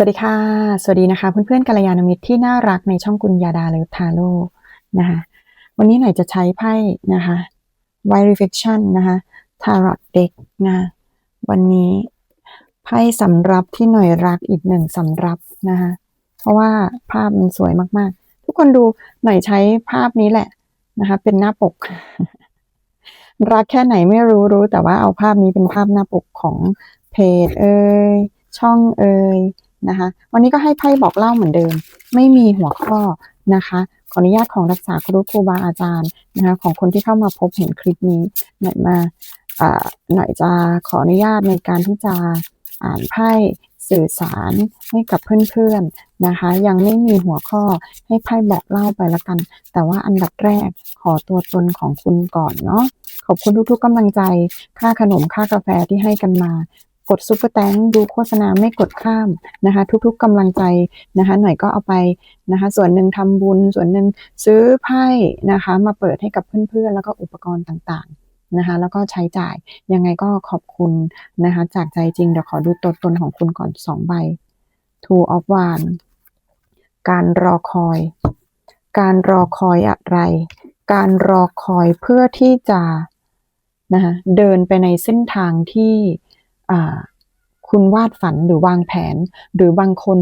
สวัสดีค่ะ สวัสดีนะคะเพื่อนๆกัลยาณมิตรที่น่ารักในช่องกุญยาดาเลิฟทาโร่นะคะวันนี้หน่อยจะใช้ไพ่นะคะ White Reflection นะคะ Tarot Deck นะวันนี้ไพ่สำรับที่หน่อยรักอีกหนึ่งสำรับนะคะเพราะว่าภาพมันสวยมากๆ ทุกคนดูหน่อยใช้ภาพนี้แหละนะคะเป็นหน้าปก รักแค่ไหนไม่รู้รู้ แต่ว่าเอาภาพนี้เป็นภาพหน้าปกของเพจเอ่ยช่องเอ่ย นะคะ วันนี้ก็ให้ไพ่บอกเล่าเหมือนเดิม ไม่มีหัวข้อนะคะ ขออนุญาตของรักษาครูครูบาอาจารย์นะคะ ของคนที่เข้ามาพบเห็นคลิปนี้หน่อยมาหน่อยจะขออนุญาตในการที่จะอ่านไพ่สื่อสารให้กับเพื่อนๆนะคะ ยังไม่มีหัวข้อให้ไพ่บอกเล่าไปละกัน แต่ว่าอันดับแรกขอตัวตนของคุณก่อนเนาะขอบคุณทุกๆกำลังใจ ค่าขนมค่ากาแฟที่ให้กันมา กดซุปเปอร์แตงดูโฆษณาไม่กดข้ามนะคะ ทุกๆกำลังใจนะคะ หน่อยก็เอาไปนะคะ ส่วนหนึ่งทำบุญ ส่วนหนึ่งซื้อไพ่นะคะ มาเปิดให้กับเพื่อนๆ แล้วก็อุปกรณ์ต่างๆนะคะ แล้วก็ใช้จ่ายยังไงก็ขอบคุณนะคะ จากใจจริง เดี๋ยวขอดูตัวตนของคุณก่อนสองใบ Two of Wands การรอคอย การรอคอยอะไร การรอคอยเพื่อที่จะนะคะเดินไปในเส้นทางที่ คุณวาดฝันหรือวางแผน หรือบางคน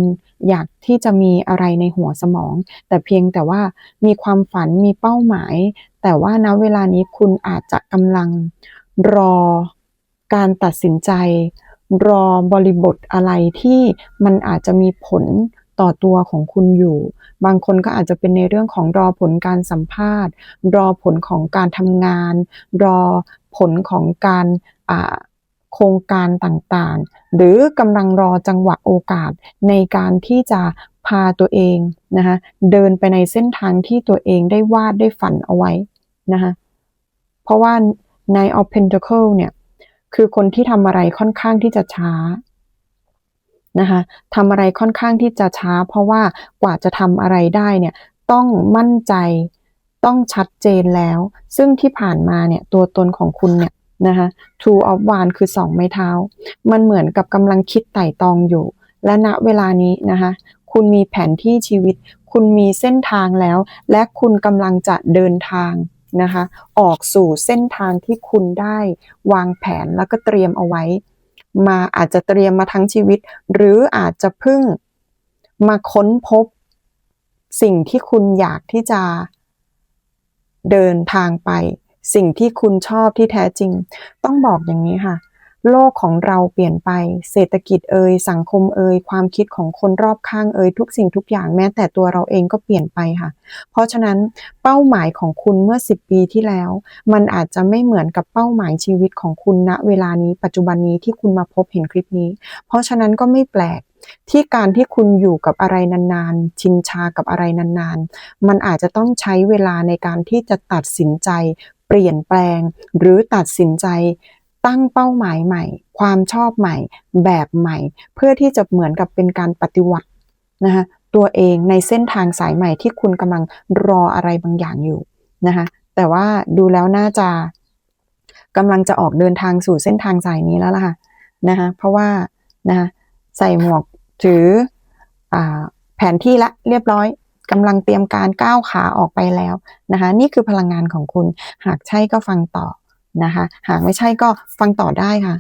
อยากที่จะมีอะไรในหัวสมอง แต่เพียงแต่ว่ามีความฝันมีเป้าหมาย แต่ว่าณเวลานี้คุณอาจจะกำลังรอการตัดสินใจ รอบริบทอะไรที่มันอาจจะมีผลต่อตัวของคุณอยู่ บางคนก็อาจจะเป็นในเรื่องของรอผลการสัมภาษณ์ รอผลของการทำงาน รอผลของการอ่า โครงการต่างๆ หรือกำลังรอจังหวะโอกาสในการที่จะพาตัวเองนะคะเดินไปในเส้นทางที่ตัวเองได้วาดได้ฝันเอาไว้นะคะเพราะว่าใน of Pentacle เนี่ยคือคนที่ทำอะไรค่อนข้างที่จะช้านะคะทำอะไรค่อนข้างที่จะช้า เพราะว่ากว่าจะทำอะไรได้เนี่ยต้องมั่นใจต้องชัดเจนแล้ว ซึ่งที่ผ่านมาเนี่ยตัวตนของคุณเนี่ย นะคะ Two of Wands คือสองไม้เท้า มันเหมือนกับกำลังคิดไต่ตองอยู่ และณเวลานี้นะคะ คุณมีแผนที่ชีวิต คุณมีเส้นทางแล้ว และคุณกำลังจะเดินทางนะคะ ออกสู่เส้นทางที่คุณได้วางแผนแล้วก็เตรียมเอาไว้ มาอาจจะเตรียมมาทั้งชีวิต หรืออาจจะเพิ่งมาค้นพบ สิ่งที่คุณอยากที่จะเดินทางไป สิ่งที่คุณชอบที่แท้จริง ต้องบอกอย่างนี้ค่ะ โลกของเราเปลี่ยนไป เศรษฐกิจเอ่ยสังคมเอ่ยความคิดของคนรอบข้างเอ่ยทุกสิ่งทุกอย่างแม้แต่ตัวเราเองก็เปลี่ยนไปค่ะ เพราะฉะนั้นเป้าหมายของคุณเมื่อ 10 ปีที่แล้ว มันอาจจะไม่เหมือนกับเป้าหมายชีวิตของคุณณเวลานี้ ปัจจุบันนี้ที่คุณมาพบเห็นคลิปนี้ เพราะฉะนั้นก็ไม่แปลกที่การที่คุณอยู่กับอะไรนานๆ ชินชากับอะไรนานๆ มันอาจจะต้องใช้เวลาในการที่จะตัดสินใจ เปลี่ยนแปลง หรือตัดสินใจตั้งเป้าหมายใหม่ ความชอบใหม่ แบบใหม่ เพื่อที่จะเหมือนกับเป็นการปฏิวัตินะคะตัวเองในเส้นทางสายใหม่ที่คุณกำลังรออะไรบางอย่างอยู่นะคะแต่ว่าดูแล้วน่าจะกำลังจะออกเดินทางสู่เส้นทางสายนี้แล้วล่ะค่ะนะคะเพราะว่านะคะใส่หมวกถืออแผนที่ละเรียบร้อย กำลังเตรียมการก้าวขาออกไปแล้วนะคะ นี่คือพลังงานของคุณ หากใช่ก็ฟังต่อนะคะ หากไม่ใช่ก็ฟังต่อได้ค่ะ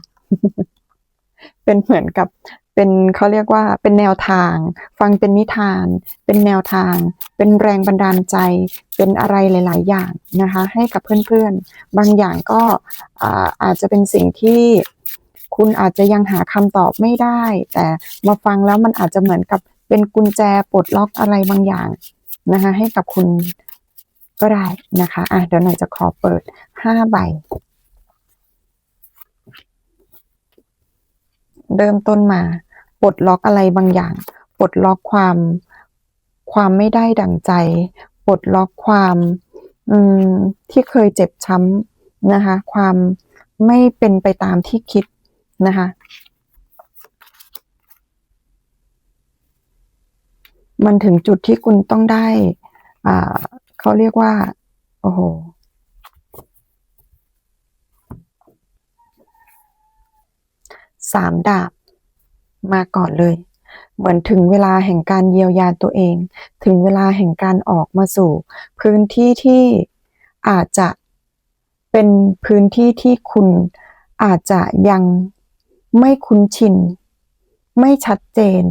เป็นเหมือนกับเป็นเขาเรียกว่าเป็นแนวทาง ฟังเป็นนิทาน เป็นแนวทาง เป็นแรงบันดาลใจ เป็นอะไรหลาย ๆ อย่างนะคะ ให้กับเพื่อนๆ บางอย่างก็อาจจะเป็นสิ่งที่คุณอาจจะยังหาคำตอบไม่ได้ แต่มาฟังแล้วมันอาจจะเหมือนกับ เป็นกุญแจปลดล็อกอะไรบางอย่างนะคะให้กับคุณก็ได้นะคะอะเดี๋ยวหน่อยจะขอเปิดห้าใบ เริ่มต้นมาปลดล็อกอะไรบางอย่างปลดล็อกความความไม่ได้ดั่งใจปลดล็อกความอืมที่เคยเจ็บช้ำนะคะ ความไม่เป็นไปตามที่คิดนะคะ มันถึงจุดที่คุณต้องได้ อ่าเขาเรียกว่า โอ้โห สามดาบ มาก่อนเลย เหมือนถึงเวลาแห่งการเยียวยาตัวเอง ถึงเวลาแห่งการออกมาสู่ พื้นที่ที่อาจจะเป็นพื้นที่ที่คุณอาจจะยังไม่คุ้นชิน ไม่ชัดเจน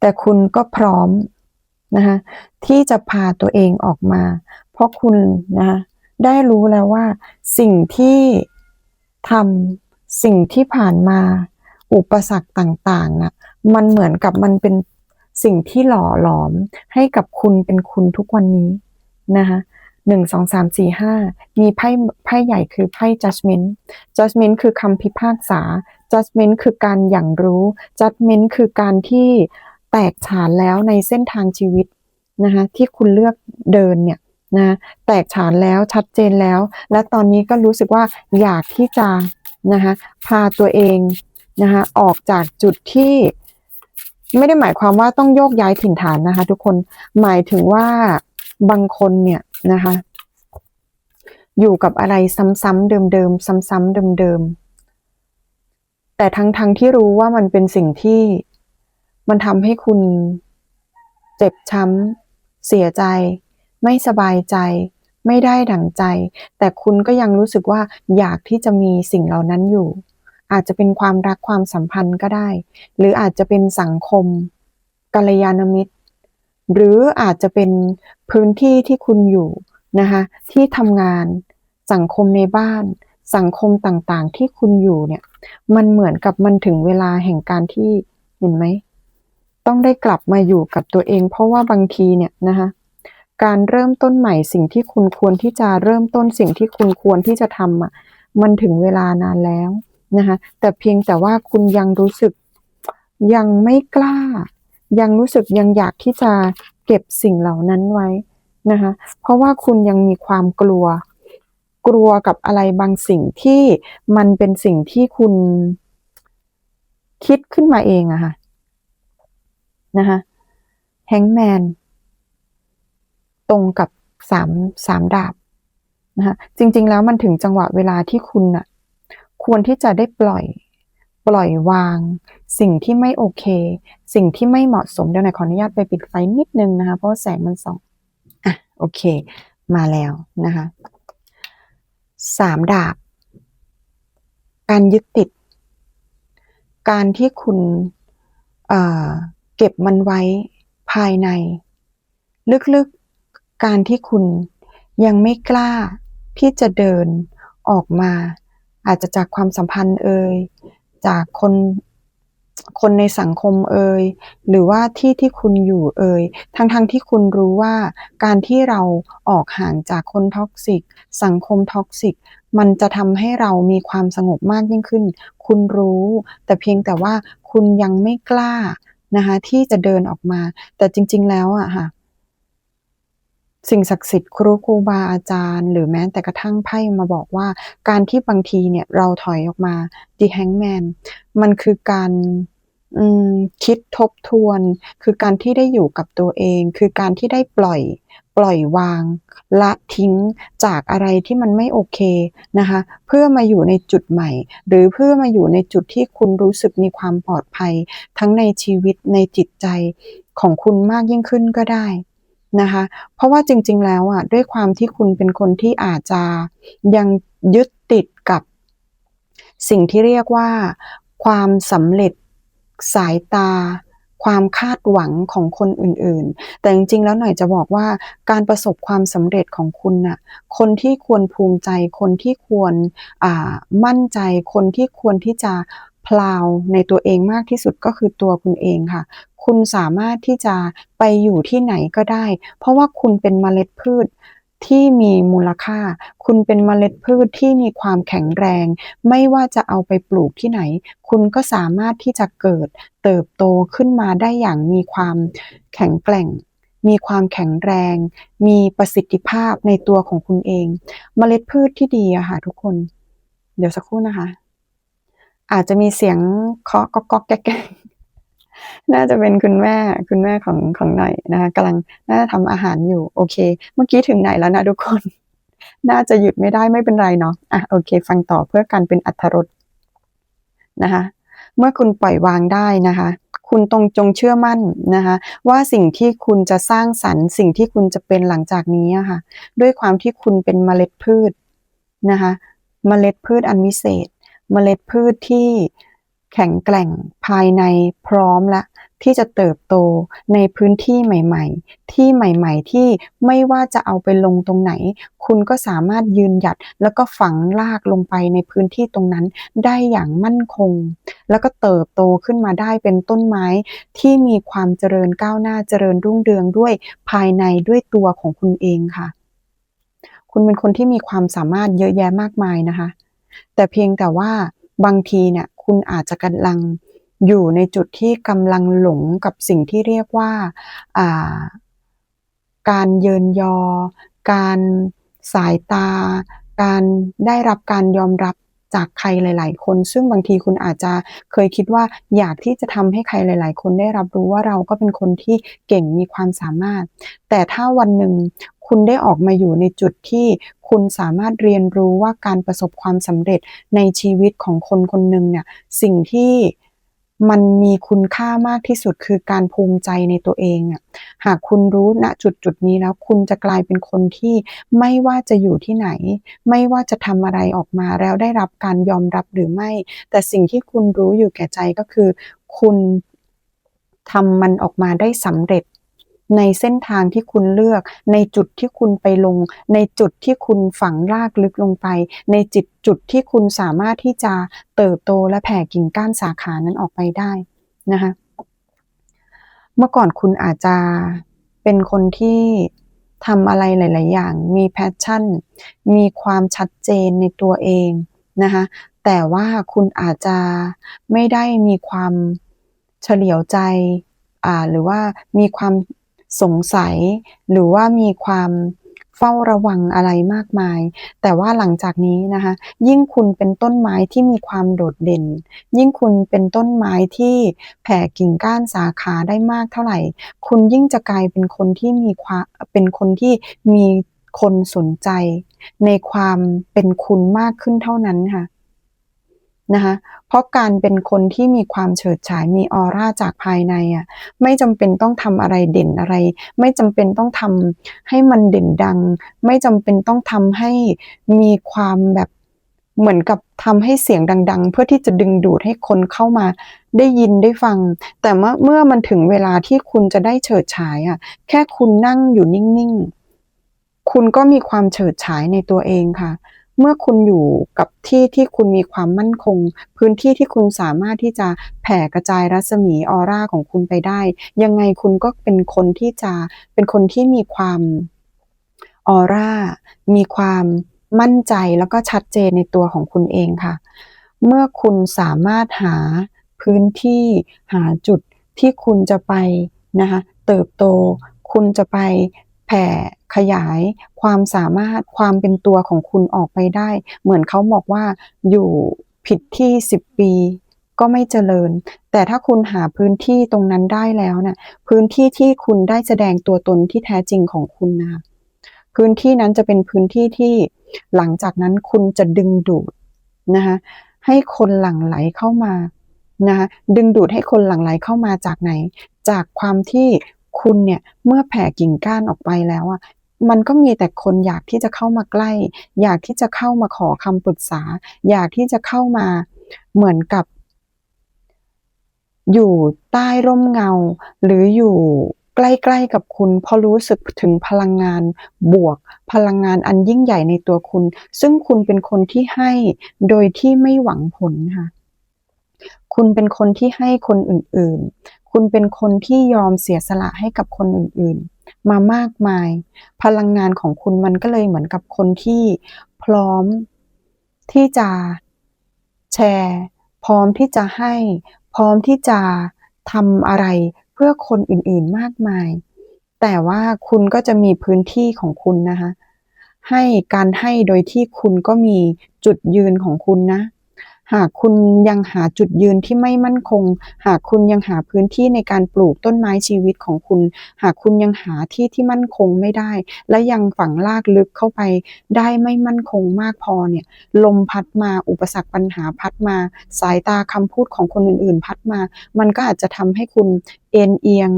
แต่คุณก็พร้อม นะคะที่จะพาตัวเองออกมา เพราะคุณนะคะได้รู้แล้วว่า สิ่งที่ทำสิ่งที่ผ่านมาอุปสรรคต่างๆนะมันเหมือนกับมันเป็นสิ่งที่หล่อหลอมให้กับคุณเป็นคุณทุกวันนี้นะคะหนึ่งสองสามสี่ห้ามีไพ่ไพ่ใหญ่คือไพ่ judgment judgment คือคำพิพากษา judgment คือการอย่างรู้ judgment คือการที่ แตกฉานแล้วในเส้นทางชีวิตนะคะที่คุณเลือกเดินเนี่ยนะแตกฉานแล้วชัดเจนแล้ว และตอนนี้ก็รู้สึกว่าอยากที่จะนะคะพาตัวเองนะคะออกจากจุดที่ไม่ได้หมายความว่าต้องโยกย้ายถิ่นฐานนะคะ ทุกคนหมายถึงว่าบางคนเนี่ยนะคะอยู่กับอะไรซ้ำๆเดิมๆซ้ำๆเดิมๆแต่ทั้งๆทที่รู้ว่ามันเป็นสิ่งที่ มันทำให้คุณเจ็บช้ำ เสียใจ ไม่สบายใจ ไม่ได้ดั่งใจ แต่คุณก็ยังรู้สึกว่าอยากที่จะมีสิ่งเหล่านั้นอยู่ อาจจะเป็นความรักความสัมพันธ์ก็ได้ หรืออาจจะเป็นสังคมกัลยาณมิตร หรืออาจจะเป็นพื้นที่ที่คุณอยู่นะคะที่ทำงานสังคมในบ้าน สังคมต่างๆ ที่คุณอยู่เนี่ย มันเหมือนกับมันถึงเวลาแห่งการที่เห็นไหม ต้องได้กลับมาอยู่กับตัวเอง เพราะว่าบางทีเนี่ยนะคะการเริ่มต้นใหม่สิ่งที่คุณควรที่จะเริ่มต้นสิ่งที่คุณควรที่จะทำอะมันถึงเวลานานแล้วนะคะแต่เพียงแต่ว่าคุณยังรู้สึกยังไม่กล้า ยังรู้สึกยังอยากที่จะเก็บสิ่งเหล่านั้นไว้นะคะเพราะว่าคุณยังมีความกลัว กลัวกับอะไรบางสิ่งที่มันเป็นสิ่งที่คุณคิดขึ้นมาเองอะค่ะ นะคะแฮงแมนตรงกับสามสามดาบนะคะจริง ๆ แล้วมันถึงจังหวะเวลาที่คุณอะควรที่จะได้ปล่อยปล่อยวาง สิ่งที่ไม่โอเค สิ่งที่ไม่เหมาะสมเดี๋ยวหน่อยขออนุญาตไปปิดไฟนิดนึงนะคะ เพราะแสงมันส่องอะโอเค มาแล้วนะคะสามดาบ การยึดติด การที่คุณ เก็บมันไว้ภายใน ลึกๆการที่คุณยังไม่กล้าที่จะเดินออกมา อาจจะจากความสัมพันธ์เอ่ยจากคนคนในสังคมเอ่ยหรือว่าที่ที่คุณอยู่เอ่ยทั้งๆทที่คุณรู้ว่าการที่เราออกห่างจากคนท็อกซิก สังคมท็อกซิก มันจะทำให้เรามีความสงบมากยิ่งขึ้น คุณรู้ แต่เพียงแต่ว่าคุณยังไม่กล้า นะคะที่จะเดินออกมา แต่จริง ๆ แล้วอะค่ะ สิ่งศักดิ์สิทธิ์ครูครูบาอาจารย์ หรือแม้แต่กระทั่งไพ่มาบอกว่า การที่บางทีเนี่ยเราถอยออกมา The Hangman มันคือการคิดทบทวน คือการที่ได้อยู่กับตัวเอง คือการที่ได้ปล่อยปล่อยวาง ละทิ้งจากอะไรที่มันไม่โอเคนะคะ เพื่อมาอยู่ในจุดใหม่ หรือเพื่อมาอยู่ในจุดที่คุณรู้สึกมีความปลอดภัย ทั้งในชีวิตในจิตใจของคุณมากยิ่งขึ้นก็ได้นะคะ เพราะว่าจริง ๆ แล้วอะด้วยความที่คุณเป็นคนที่อาจจะยังยึดติดกับสิ่งที่เรียกว่า ความสำเร็จสายตา ความคาดหวังของคนอื่นๆ แต่จริงๆ แล้วหน่อยจะบอกว่าการประสบความสำเร็จของคุณน่ะคนที่ควรภูมิใจ คนที่ควรมั่นใจ คนที่ควรที่จะพลาวในตัวเองมากที่สุดก็คือตัวคุณเองค่ะ คุณสามารถที่จะไปอยู่ที่ไหนก็ได้ เพราะว่าคุณเป็นเมล็ดพืช ที่มีมูลค่า คุณเป็นเมล็ดพืชที่มีความแข็งแรง ไม่ว่าจะเอาไปปลูกที่ไหน คุณก็สามารถที่จะเกิดเติบโตขึ้นมาได้อย่างมีความแข็งแกร่ง มีความแข็งแรง มีประสิทธิภาพในตัวของคุณเอง เมล็ดพืชที่ดีอะค่ะทุกคน เดี๋ยวสักครู่นะคะ อาจจะมีเสียงเคาะก๊อกก๊อกแก๊ก น่าจะเป็นคุณแม่คุณแม่ของของหน่อยนะคะกำลังน่าจะทำอาหารอยู่โอเค เมื่อกี้ถึงไหนแล้วนะทุกคน น่าจะหยุดไม่ได้ไม่เป็นไรเนาะอะโอเค ฟังต่อเพื่อการเป็นอัธรสนะคะเมื่อคุณปล่อยวางได้นะคะ คุณตรงจงเชื่อมั่นนะคะว่าสิ่งที่คุณจะสร้างสรรค์ สิ่งที่คุณจะเป็นหลังจากนี้อะค่ะ ด้วยความที่คุณเป็นเมล็ดพืชนะคะเมล็ดพืชอันวิเศษ เมล็ดพืชที่ แข็งแกร่งภายในพร้อมละ ที่จะเติบโตในพื้นที่ใหม่ ๆ ที่ใหม่ ๆ ที่ไม่ว่าจะเอาไปลงตรงไหน คุณก็สามารถยืนหยัดแล้วก็ฝังรากลงไปในพื้นที่ตรงนั้น ได้อย่างมั่นคง แล้วก็เติบโตขึ้นมาได้เป็นต้นไม้ ที่มีความเจริญก้าวหน้าเจริญรุ่งเรืองด้วยภายในด้วยตัวของคุณเองค่ะ คุณเป็นคนที่มีความสามารถเยอะแยะมากมายนะคะ แต่เพียงแต่ว่าบางทีเนี่ย คุณอาจจะกำลังอยู่ในจุดที่กำลังหลงกับสิ่งที่เรียกว่าการเยินยอ การสายตา การได้รับการยอมรับ จากใครหลาย ๆ คน ซึ่งบางทีคุณอาจจะเคยคิดว่าอยากที่จะทำให้ใครหลาย ๆ คนได้รับรู้ว่าเราก็เป็นคนที่เก่งมีความสามารถ แต่ถ้าวันหนึ่งคุณได้ออกมาอยู่ในจุดที่คุณสามารถเรียนรู้ว่าการประสบความสำเร็จในชีวิตของคนคนหนึ่งเนี่ยสิ่งที่มันมีคุณค่ามากที่สุดคือการภูมิใจในตัวเองอะ หากคุณรู้ณจุดจุดนี้แล้วคุณจะกลายเป็นคนที่ไม่ว่าจะอยู่ที่ไหน ไม่ว่าจะทำอะไรออกมาแล้วได้รับการยอมรับหรือไม่ แต่สิ่งที่คุณรู้อยู่แก่ใจก็คือ คุณทำมันออกมาได้สำเร็จในเส้นทางที่คุณเลือก ในจุดที่คุณไปลง ในจุดที่คุณฝังรากลึกลงไป ในจิตจุดที่คุณสามารถที่จะเติบโตและแผ่กิ่งก้านสาขานั้นออกไปได้นะคะ เมื่อก่อนคุณอาจจะเป็นคนที่ทำอะไรหลาย ๆ อย่าง มีแพชชั่น มีความชัดเจนในตัวเองนะคะแต่ว่าคุณอาจจะไม่ได้มีความเฉลียวใจอ่าหรือว่ามีความสงสัย หรือว่ามีความ เฝ้าระวังอะไรมากมาย แต่ว่าหลังจากนี้นะคะ ยิ่งคุณเป็นต้นไม้ที่มีความโดดเด่น ยิ่งคุณเป็นต้นไม้ที่แผ่กิ่งก้านสาขาได้มากเท่าไหร่ คุณยิ่งจะกลายเป็นคนที่มีความเป็นคนที่มีคนสนใจ ในความเป็นคุณมากขึ้นเท่านั้นค่ะ นะคะเพราะการเป็นคนที่มีความเฉิดฉายมีออร่าจากภายในอะไม่จำเป็นต้องทำอะไรเด่นอะไร ไม่จำเป็นต้องทำให้มันเด่นดัง ไม่จำเป็นต้องทำให้มีความแบบเหมือนกับทำให้เสียงดัง ๆ เพื่อที่จะดึงดูดให้คนเข้ามาได้ยินได้ฟัง แต่เมื่อเมื่อมันถึงเวลาที่คุณจะได้เฉิดฉายอะแค่คุณนั่งอยู่นิ่งๆ คุณก็มีความเฉิดฉายในตัวเองค่ะ เมื่อคุณอยู่กับที่ที่คุณมีความมั่นคง พื้นที่ที่คุณสามารถที่จะแผ่กระจายรัศมีออร่าของคุณไปได้ ยังไงคุณก็เป็นคนที่จะเป็นคนที่มีความออร่า มีความมั่นใจแล้วก็ชัดเจนในตัวของคุณเองค่ะ เมื่อคุณสามารถหาพื้นที่หาจุดที่คุณจะไปนะคะเติบโต คุณจะไป แผ่ขยายความสามารถความเป็นตัวของคุณออกไปได้ เหมือนเขาบอกว่าอยู่ผิดที่สิบปีก็ไม่เจริญ แต่ถ้าคุณหาพื้นที่ตรงนั้นได้แล้วเนะี่ยพื้นที่ที่คุณได้แสดงตัวตนที่แท้จริงของคุณนะพื้นที่นั้นจะเป็นพื้นที่ที่หลังจากนั้นคุณจะดึงดูดนะคะให้คนหลั่งไหลเข้ามานะคะดึงดูดให้คนหลั่งไหลเข้ามาจากไหน จากความที่ คุณเนี่ยเมื่อแผ่กิ่งก้านออกไปแล้วอะมันก็มีแต่คนอยากที่จะเข้ามาใกล้ อยากที่จะเข้ามาขอคำปรึกษา อยากที่จะเข้ามาเหมือนกับ อยู่ใต้ร่มเงา หรืออยู่ใกล้ๆกับคุณพราะรู้สึกถึงพลังงานบวก พลังงานอันยิ่งใหญ่ในตัวคุณ ซึ่งคุณเป็นคนที่ให้โดยที่ไม่หวังผลค่ะ คุณเป็นคนที่ให้คนอื่น คุณเป็นคนที่ยอมเสียสละให้กับคนอื่นๆ มามากมาย พลังงานของคุณมันก็เลยเหมือนกับคนที่พร้อมที่จะแชร์ พร้อมที่จะให้ พร้อมที่จะทำอะไรเพื่อคนอื่นๆมากมาย แต่ว่าคุณก็จะมีพื้นที่ของคุณนะคะ ให้การให้โดยที่คุณก็มีจุดยืนของคุณนะ หากคุณยังหาจุดยืนที่ไม่มั่นคง หากคุณยังหาพื้นที่ในการปลูกต้นไม้ชีวิตของคุณ หากคุณยังหาที่ที่มั่นคงไม่ได้ และยังฝังลากลึกเข้าไป ได้ไม่มั่นคงมากพอเนี่ย ลมพัดมาอุปสรรคปัญหาพัดมา สายตาคำพูดของคนอื่น ๆ พัดมา มันก็อาจจะทำให้คุณเอ็นเอียง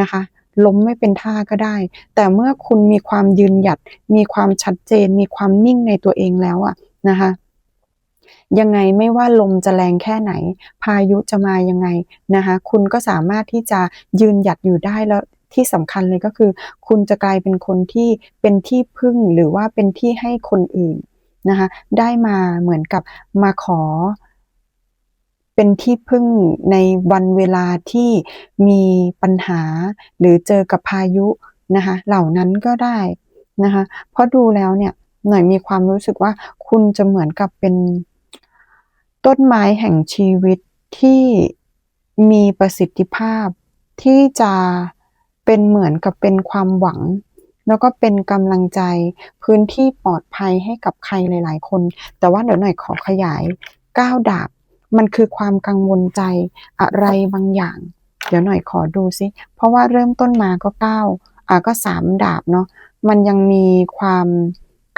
นะคะล้มไม่เป็นท่าก็ได้ แต่เมื่อคุณมีความยืนหยัด มีความชัดเจน มีความนิ่งในตัวเองแล้วอะนะคะ ยังไงไม่ว่าลมจะแรงแค่ไหน พายุจะมายังไงนะคะคุณก็สามารถที่จะยืนหยัดอยู่ได้แล้วที่สำคัญเลยก็คือ คุณจะกลายเป็นคนที่เป็นที่พึ่งหรือว่าเป็นที่ให้คนอื่นนะคะได้มาเหมือนกับมาขอ เป็นที่พึ่งในวันเวลาที่มีปัญหา หรือเจอกับพายุนะคะเหล่านั้นก็ได้นะคะเพราะดูแล้วเนี่ยหน่อยมีความรู้สึกว่าคุณจะเหมือนกับเป็น ต้นไม้แห่งชีวิตที่มีประสิทธิภาพที่จะเป็นเหมือนกับเป็นความหวัง แล้วก็เป็นกำลังใจพื้นที่ปลอดภัยให้กับใครหลาย ๆ คน แต่ว่าเดี๋ยวหน่อยขอขยายก้าวดาบ มันคือความกังวลใจอะไรบางอย่าง เดี๋ยวหน่อยขอดูซิ เพราะว่าเริ่มต้นมาก็เก้าอ่าก็สามดาบเนาะมันยังมีความ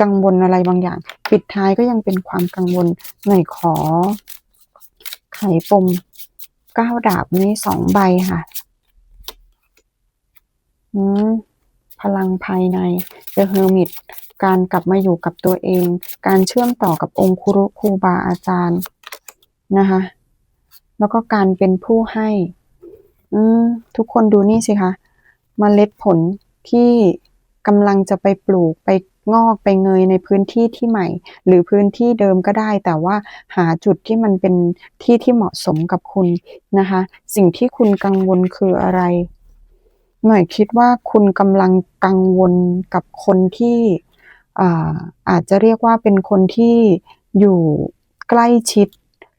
กังวลอะไรบางอย่าง ปิดท้ายก็ยังเป็นความกังวลหน่อยขอ ไขปมเก้าดาบนี้สองใบค่ะอืมพลังภายใน The Hermit การกลับมาอยู่กับตัวเอง การเชื่อมต่อกับองค์ครุครูบาอาจารย์นะคะ แล้วก็การเป็นผู้ให้ อืมทุกคนดูนี่สิคะมเมล็ดผลที่กำลังจะไปปลูกไป งอกไปเงยในพื้นที่ที่ใหม่ หรือพื้นที่เดิมก็ได้ แต่ว่าหาจุดที่มันเป็นที่ที่เหมาะสมกับคุณนะคะ สิ่งที่คุณกังวลคืออะไร หน่อยคิดว่าคุณกำลังกังวลกับคนที่อาอาจจะเรียกว่าเป็นคนที่อยู่ใกล้ชิด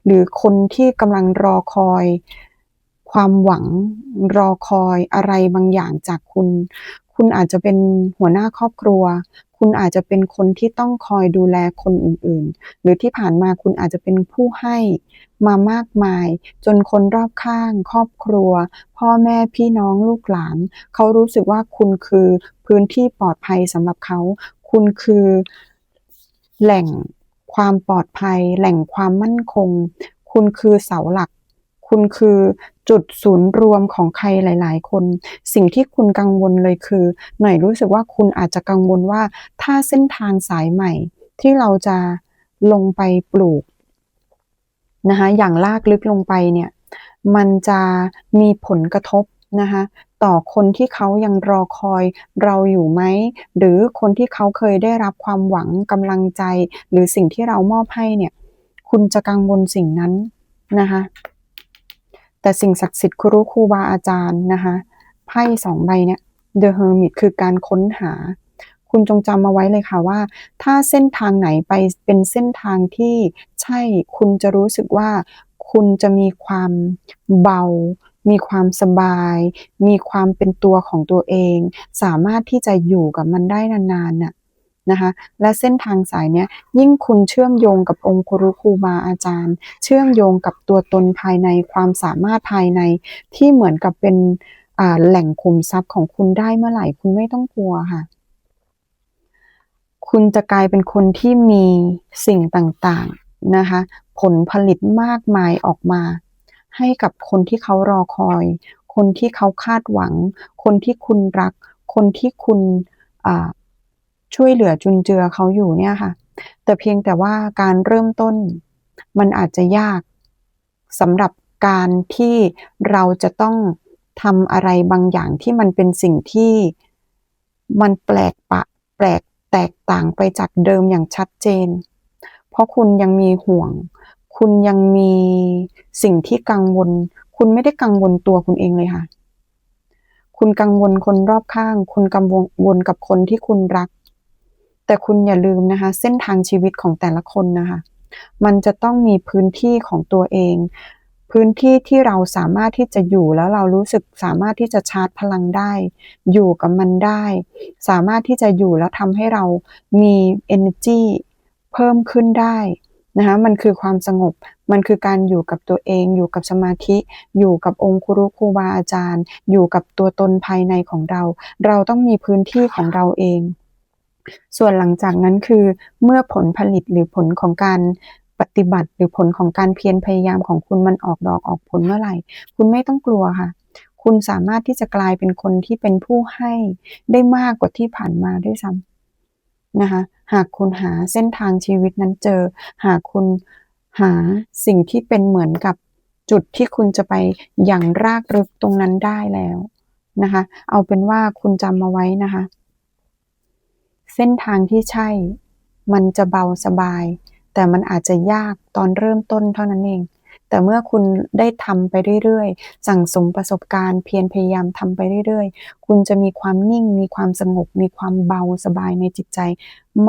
หรือคนที่กำลังรอคอยความหวังรอคอยอะไรบางอย่างจากคุณ คุณอาจจะเป็นหัวหน้าครอบครัว คุณอาจจะเป็นคนที่ต้องคอยดูแลคนอื่นๆ หรือที่ผ่านมาคุณอาจจะเป็นผู้ให้มามากมาย จนคนรอบข้าง ครอบครัว พ่อแม่พี่น้องลูกหลาน เขารู้สึกว่าคุณคือพื้นที่ปลอดภัยสำหรับเขา คุณคือแหล่งความปลอดภัย แหล่งความมั่นคง คุณคือเสาหลัก คุณคือจุดศูนย์รวมของใครหลาย ๆ คน สิ่งที่คุณกังวลเลยคือ หน่อยรู้สึกว่าคุณอาจจะกังวลว่าถ้าเส้นทางสายใหม่ที่เราจะลงไปปลูกนะคะอย่างลากลึกลงไปเนี่ยมันจะมีผลกระทบนะคะต่อคนที่เขายังรอคอยเราอยู่ไหม หรือคนที่เขาเคยได้รับความหวังกำลังใจ หรือสิ่งที่เรามอบให้เนี่ย คุณจะกังวลสิ่งนั้นนะคะ แต่สิ่งศักดิ์สิทธิ์ครูครูบาอาจารย์นะคะไพ่สองใบเนี่ย The Hermit คือการค้นหา คุณจงจำมาไว้เลยค่ะว่า ถ้าเส้นทางไหนไปเป็นเส้นทางที่ใช่คุณจะรู้สึกว่าคุณจะมีความเบา มีความสบาย มีความเป็นตัวของตัวเอง สามารถที่จะอยู่กับมันได้นานๆน่ะ นะคะและเส้นทางสายเนี้ยยิ่งคุณเชื่อมโยงกับองค์ครูครูบาอาจารย์ เชื่อมโยงกับตัวตนภายในความสามารถภายในที่เหมือนกับเป็นแหล่งคุมทรัพย์ของคุณได้เมื่อไหร่คุณไม่ต้องกลัวค่ะ คุณจะกลายเป็นคนที่มีสิ่งต่างๆนะคะ ผลผลิตมากมายออกมา ให้กับคนที่เขารอคอย คนที่เขาคาดหวัง คนที่คุณรัก คนที่คุณ ช่วยเหลือจุนเจือเขาอยู่เนี่ยค่ะ แต่เพียงแต่ว่าการเริ่มต้นมันอาจจะยากสำหรับการที่เราจะต้องทำอะไรบางอย่างที่มันเป็นสิ่งที่มันแปลกปะแปลกแตกต่างไปจากเดิมอย่างชัดเจน เพราะคุณยังมีห่วง คุณยังมีสิ่งที่กังวล คุณไม่ได้กังวลตัวคุณเองเลยค่ะ คุณกังวลคนรอบข้าง คุณกังวลกับคนที่คุณรัก แต่คุณอย่าลืมนะคะ เส้นทางชีวิตของแต่ละคนนะคะ มันจะต้องมีพื้นที่ของตัวเอง พื้นที่ที่เราสามารถที่จะอยู่แล้วเรารู้สึกสามารถที่จะชาร์จพลังได้ อยู่กับมันได้ สามารถที่จะอยู่แล้วทำให้เรามี energy เพิ่มขึ้นได้นะคะมันคือความสงบ มันคือการอยู่กับตัวเอง อยู่กับสมาธิ อยู่กับองค์ครูครูบาอาจารย์ อยู่กับตัวตนภายในของเรา เราต้องมีพื้นที่ของเราเอง ส่วนหลังจากนั้นคือเมื่อผลผลิตหรือผลของการปฏิบัติหรือผลของการเพียรพยายามของคุณมันออกดอกออกผลเมื่อไหร่ คุณไม่ต้องกลัวค่ะ คุณสามารถที่จะกลายเป็นคนที่เป็นผู้ให้ได้มากกว่าที่ผ่านมาด้วยซ้ำนะคะ หากคุณหาเส้นทางชีวิตนั้นเจอ หากคุณหาสิ่งที่เป็นเหมือนกับจุดที่คุณจะไปอย่างรากลึกตรงนั้นได้แล้วนะคะ เอาเป็นว่าคุณจำมาไว้นะคะ เส้นทางที่ใช่ มันจะเบาสบาย แต่มันอาจจะยากตอนเริ่มต้นเท่านั้นเอง แต่เมื่อคุณได้ทำไปเรื่อยๆ สั่งสมประสบการณ์เพียรพยายามทำไปเรื่อยๆ คุณจะมีความนิ่ง มีความสงบ มีความเบาสบายในจิตใจ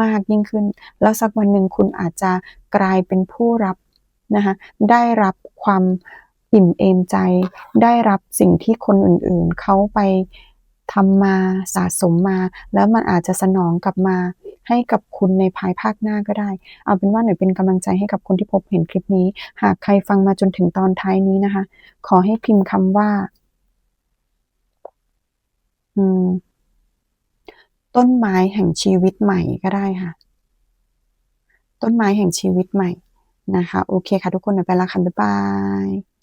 มากยิ่งขึ้น แล้วสักวันหนึ่งคุณอาจจะกลายเป็นผู้รับนะคะได้รับความอิ่มเอมใจ ได้รับสิ่งที่คนอื่นๆ เขาไป ทำมาสะสมมา แล้วมันอาจจะสนองกลับมาให้กับคุณในภายภาคหน้าก็ได้ เอาเป็นว่าหน่อยเป็นกำลังใจให้กับคนที่พบเห็นคลิปนี้ หากใครฟังมาจนถึงตอนท้ายนี้นะคะ ขอให้พิมพ์คำว่า อืม ต้นไม้แห่งชีวิตใหม่ก็ได้ค่ะ ต้นไม้แห่งชีวิตใหม่นะคะ โอเคค่ะทุกคนเดี๋ยวไปละค่ะ บ๊ายบาย